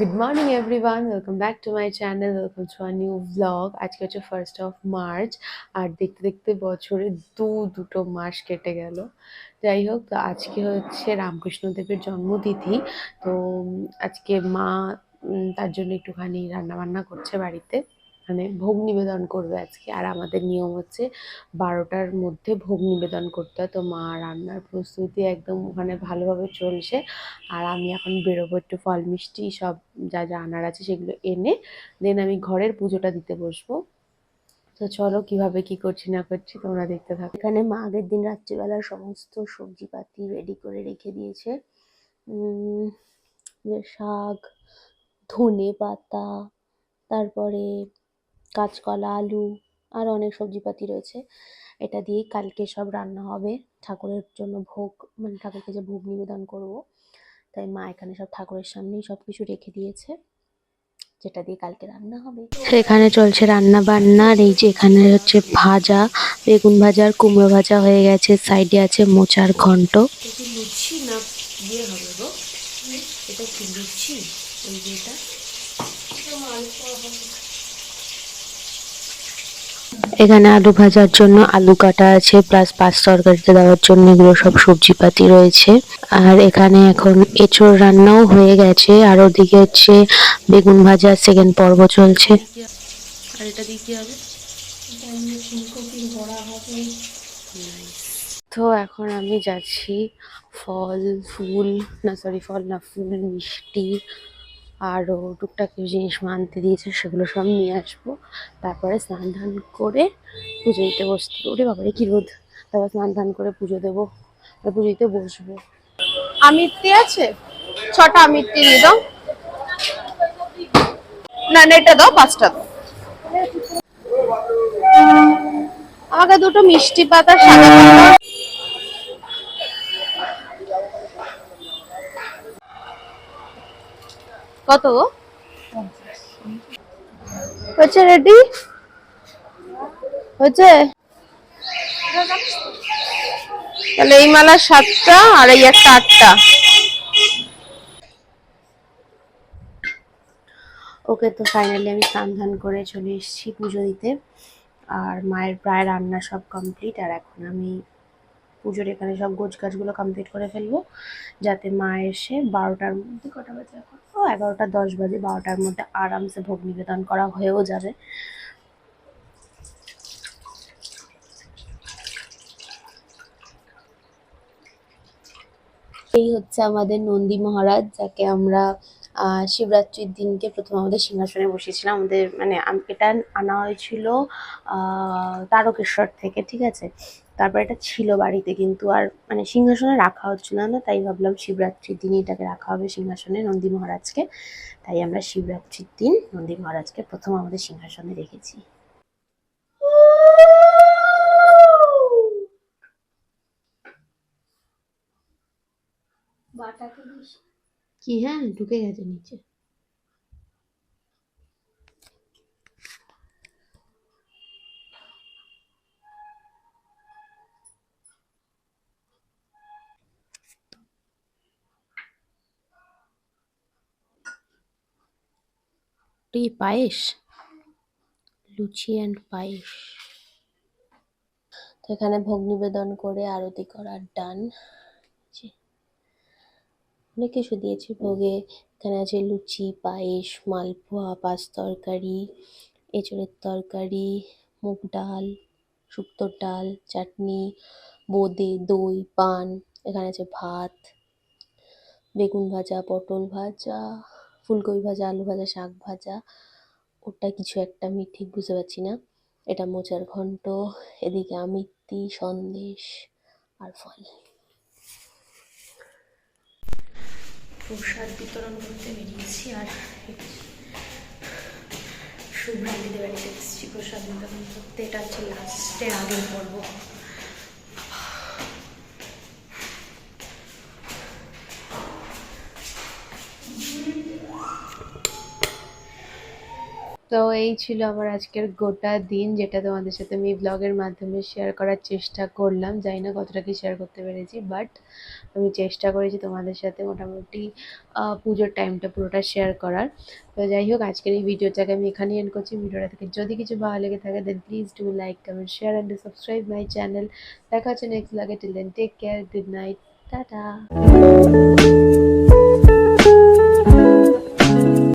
Good morning everyone welcome back to my channel welcome to a new blog আজকে হচ্ছে first of March আর দেখতে দেখতে বছরে দু, দুটো মাস কেটে গেল। যাই হোক, তো আজকে হচ্ছে রামকৃষ্ণদেবের জন্মতিথি। তো আজকে মা তার জন্য একটুখানি রান্নাবান্না করছে বাড়িতে। মানে ভোগ নিবেদন করবে আজকে। আর আমাদের নিয়ম হচ্ছে বারোটার মধ্যে ভোগ নিবেদন করতে হয়। তো মা রান্নার প্রস্তুতি একদম ওখানে ভালোভাবে চলছে। আর আমি এখন বেরোবো একটু ফল, মিষ্টি, সব যা যা আনার আছে সেগুলো এনে দেন আমি ঘরের পুজোটা দিতে বসবো। তো চলো কীভাবে কি করছি না করছি তোমরা দেখতে থাকো। এখানে মা আগের দিন রাত্রিবেলা সমস্ত সবজিপাতি রেডি করে রেখে দিয়েছে। শাক ধনে পাতা তারপরে কাঁচকলা আলু আর অনেক সবজিপাতি রয়েছে। এটা দিয়েই কালকে সব রান্না হবে। ঠাকুরের জন্য ভোগ মানে ঠাকুরকে যে ভোগ নিবেদন করব তাই মা এখানে সব ঠাকুরের সামনেই সব কিছু রেখে দিয়েছে যেটা দিয়ে কালকে রান্না হবে। এখানে চলছে রান্না বান্না আর এই যে এখানে হচ্ছে ভাজা বেগুন ভাজা আর কুমড়ো ভাজা হয়ে গেছে। সাইডে আছে মোচার ঘন্ট। লুচি না ইয়ে হবে গো? এটা কি লুচি? ওই যে এটা? এখানে আলু ভাজার জন্য আলু কাটা আছে প্লাস পাঁচ তরকারিতে দেওয়ার জন্য এগুলো সব সবজিপাতি রয়েছে। আর এখানে এখন এঁচোড় রান্নাও হয়ে গেছে আর ওদিকে হচ্ছে বেগুন ভাজার সেকেন্ড পর্ব চলছে। আর এটা দিয়ে কি হবে? তো এখন আমি যাচ্ছি ফল ফুল না সরি ফল না ফুল মিষ্টি আরও টুকটাক জিনিস মানতে দিয়েছে সেগুলো সব নিয়ে আসব। তারপরে স্নান ধান করে পুজো দিতে বসতে ওরে বাবারে কি রোদ! তারপর স্নান ধান করে পুজো দেবো। পুজো দিতে বসবো। আমিত্তি আছে? ছটা আমিত্তি দিয়ে দাও। না না, এটা দাও পাঁচটা দাও। আমাকে দুটো মিষ্টি পাতা সাদা কত? হচ্ছে রেডি? হচ্ছে? তাহলে এই মালা সাতটা আর এই একটা আটটা। ওকে, তো ফাইনালি আমি স্নান করে চলে এসেছি পুজো দিতে। আর মায়ের প্রায় রান্না সব কমপ্লিট আর এখন আমি পুজোর এখানে সব গোছ গাছগুলো কমপ্লিট করে ফেলব। যাতে মা এসে বারোটার মধ্যে, কটা বাজে এখন? ও, এগারোটা দশ বাজে, বারোটার মধ্যে আরামসে ভোগ নিবেদন করা হয়েও যাবে। এই হচ্ছে আমাদের নন্দী মহারাজ, যাকে আমরা শিবরাত্রির দিনকে প্রথম আমাদের সিংহাসনে বসিয়েছিলাম। আমাদের মানে এটা আনা হয়েছিল তারকেশ্বর থেকে, ঠিক আছে? তারপর এটা ছিল বাড়িতে, কিন্তু আর মানে সিংহাসনে রাখা হচ্ছিল না, তাই ভাবলাম শিবরাত্রির দিনই এটাকে রাখা হবে সিংহাসনে নন্দী মহারাজকে। তাই আমরা শিবরাত্রির দিন নন্দী মহারাজকে প্রথম আমাদের সিংহাসনে রেখেছি। কি হ্যাঁ ঢুকে গেছে নিচে। এই পায়েস? লুচি অ্যান্ড পায়েস। তো এখানে ভোগ নিবেদন করে আরতি করার ডান। অনেক কিছু দিয়েছি ভোগে। এখানে আছে লুচি, পায়েস, মালপোয়া, পাঁচ তরকারি, এঁচড়ের তরকারি, মুগ ডাল, শুক্তোর ডাল, চাটনি, বোঁদে, দই, পান, এখানে আছে ভাত, বেগুন ভাজা, পটল ভাজা, ফুলকপি ভাজা, আলু ভাজা, শাক ভাজা। ওটা কিছু একটা আমি ঠিক বুঝতে পারছি না। এটা মোচার ঘন্ট, এদিকে আমিত্তি, সন্দেশ আর ফল। প্রসাদ বিতরণ করতে বেরিয়েছি আর শুভ্রান্তিদের বাড়িতে এসেছি প্রসাদ বিতরণ করতে, এটা হচ্ছে লাস্টের আগের পর্ব। তো এই ছিল আমার আজকের গোটা দিন, যেটা তোমাদের সাথে আমি ব্লগের মাধ্যমে শেয়ার করার চেষ্টা করলাম। জানি না কতটা কি শেয়ার করতে পেরেছি বাট আমি চেষ্টা করেছি তোমাদের সাথে মোটামুটি পুজোর টাইমটা পুরোটা শেয়ার করার। তো যাই হোক, আজকের এই ভিডিওটাকে আমি এখানেই এন্ড করছি। ভিডিওটা থেকে যদি কিছু ভালো লেগে থাকে then please do like comment share and subscribe my channel দেখা হচ্ছে নেক্সট লাগে till then take care good night tata